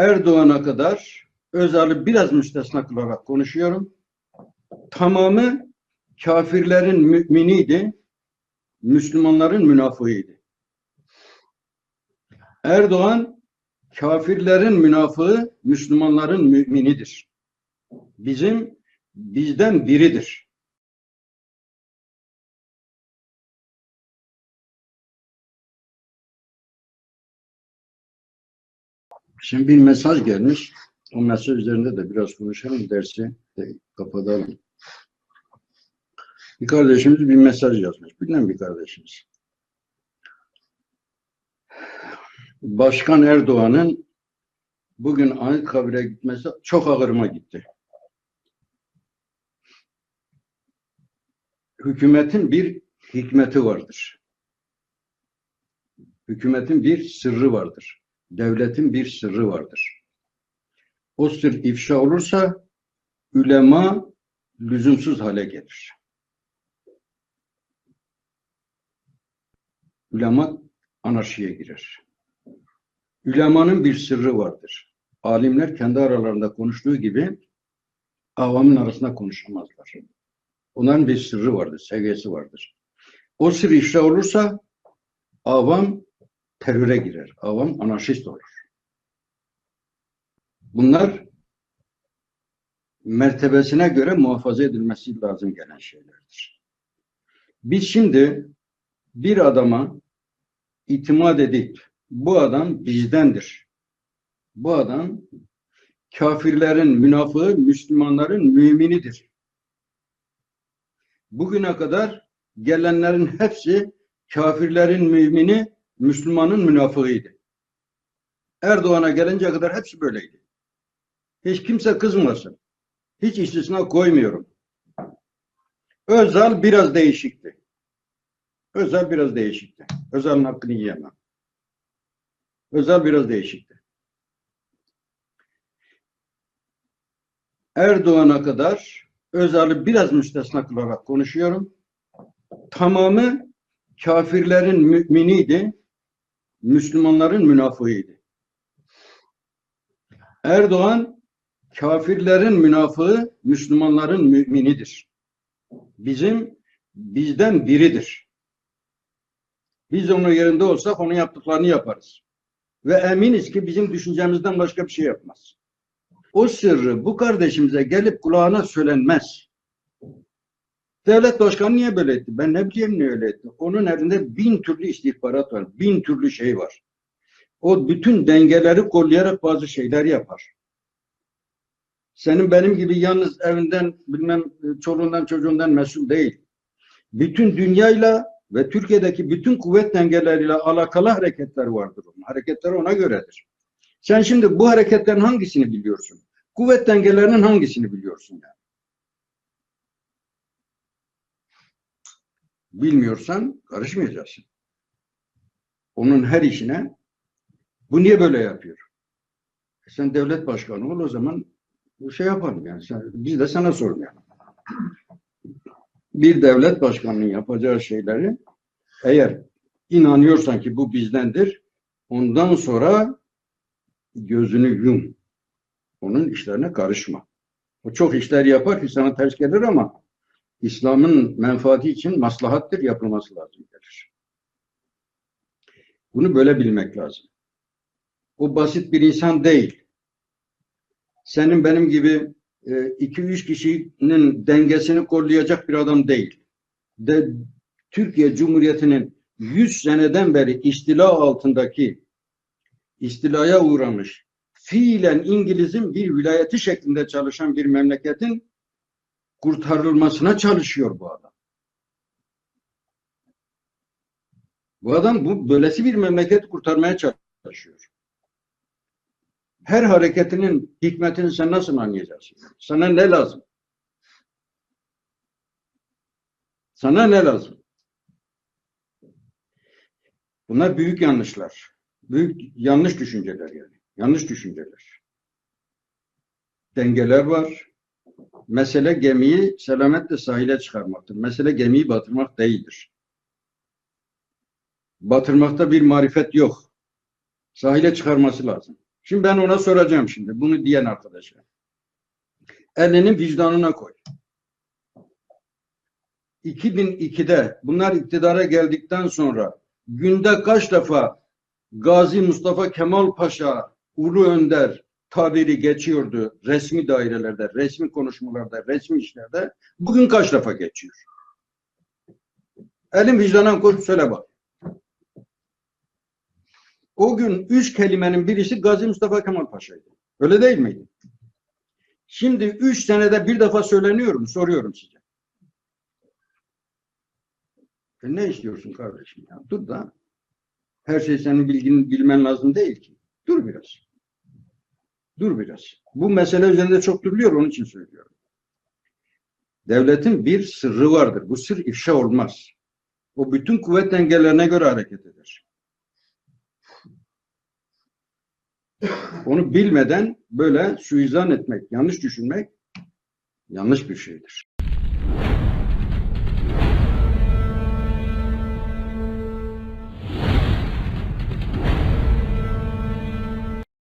Erdoğan'a kadar Özal'ı biraz müstesna kılarak konuşuyorum. Tamamı kafirlerin müminiydi, Müslümanların münafığıydı. Erdoğan kafirlerin münafığı, Müslümanların müminidir. Bizim bizden biridir. Şimdi bir mesaj gelmiş. O mesaj üzerinde de biraz konuşalım. Dersi de kapatalım. Bir kardeşimiz bir mesaj yazmış. Bilmem bir kardeşimiz. Başkan Erdoğan'ın bugün Anıtkabir'e gitmesi çok ağırıma gitti. Hükümetin bir hikmeti vardır. Hükümetin bir sırrı vardır. Devletin bir sırrı vardır. O sır ifşa olursa ülema lüzumsuz hale gelir. Ülema anarşiye girer. Ülemanın bir sırrı vardır. Alimler kendi aralarında konuştuğu gibi avamın arasında konuşamazlar. Onların bir sırrı vardır, seviyesi vardır. O sır ifşa olursa avam teröre girer. Avam anarşist olur. Bunlar mertebesine göre muhafaza edilmesi lazım gelen şeylerdir. Biz şimdi bir adama itimat edip bu adam bizdendir. Bu adam kafirlerin münafığı, Müslümanların müminidir. Bugüne kadar gelenlerin hepsi kafirlerin mümini, Müslümanın münafığıydı. Erdoğan'a gelince kadar hepsi böyleydi. Hiç kimse kızmasın. Hiç istisna koymuyorum. Özal biraz değişikti. Özal biraz değişikti. Özal'ın hakkını yiyemem. Özal biraz değişikti. Erdoğan'a kadar Özal'ı biraz müstesna kılarak konuşuyorum. Tamamı kafirlerin müminiydi, Müslümanların münafığıydı. Erdoğan kafirlerin münafığı, Müslümanların müminidir. Bizim bizden biridir. Biz onun yerinde olsak onun yaptıklarını yaparız. Ve eminiz ki bizim düşüncemizden başka bir şey yapmaz. O sırrı bu kardeşimize gelip kulağına söylenmez. Devlet başkanı niye böyle etti? Ben ne bileyim niye öyle etti? Onun elinde bin türlü istihbarat var. Bin türlü şey var. O bütün dengeleri kollayarak bazı şeyler yapar. Senin benim gibi yalnız evinden bilmem çoluğundan çocuğundan mesul değil. Bütün dünyayla ve Türkiye'deki bütün kuvvet dengeleriyle alakalı hareketler vardır. Onun. Hareketler ona göredir. Sen şimdi bu hareketlerin hangisini biliyorsun? Kuvvet dengelerinin hangisini biliyorsun yani? Bilmiyorsan karışmayacaksın. Onun her işine bu niye böyle yapıyor? E sen devlet başkanı ol o zaman bu şey yapalım yani. Sen, biz de sana sormayalım. Bir devlet başkanının yapacağı şeyleri eğer inanıyorsan ki bu bizdendir ondan sonra gözünü yum. Onun işlerine karışma. O çok işler yapar ki sana ters gelir ama İslam'ın menfaati için maslahattır yapılması lazım gelir. Bunu böyle bilmek lazım. O basit bir insan değil. Senin benim gibi e, iki üç kişinin dengesini koruyacak bir adam değil. De, Türkiye Cumhuriyeti'nin 100 seneden beri istila altındaki istilaya uğramış fiilen İngiliz'in bir vilayeti şeklinde çalışan bir memleketin kurtarılmasına çalışıyor bu adam. Bu adam bu böylesi bir memleket kurtarmaya çalışıyor. Her hareketinin hikmetini sen nasıl anlayacaksın? Sana ne lazım? Sana ne lazım? Bunlar büyük yanlışlar. Büyük yanlış düşünceler yani. Yanlış düşünceler. Dengeler var. Mesele gemiyi selametle sahile çıkarmaktır. Mesele gemiyi batırmak değildir. Batırmakta bir marifet yok. Sahile çıkarması lazım. Şimdi ben ona soracağım şimdi bunu diyen arkadaşa. Elini vicdanına koy. 2002'de bunlar iktidara geldikten sonra günde kaç defa Gazi Mustafa Kemal Paşa, Ulu Önder tabiri geçiyordu resmi dairelerde, resmi konuşmalarda, resmi işlerde. Bugün kaç defa geçiyor? Elin vicdanına koy söyle bak. O gün üç kelimenin birisi Gazi Mustafa Kemal Paşa'ydı. Öyle değil miydi? Şimdi üç senede bir defa söyleniyor mu? Soruyorum size. E ne istiyorsun kardeşim ya? Dur da. Her şey senin bilgin, bilmen lazım değil ki. Dur biraz. Dur biraz. Bu mesele üzerinde çok duruluyor, onun için söylüyorum. Devletin bir sırrı vardır. Bu sır ifşa olmaz. O bütün kuvvet dengelerine göre hareket eder. Onu bilmeden böyle suizan etmek, yanlış düşünmek yanlış bir şeydir.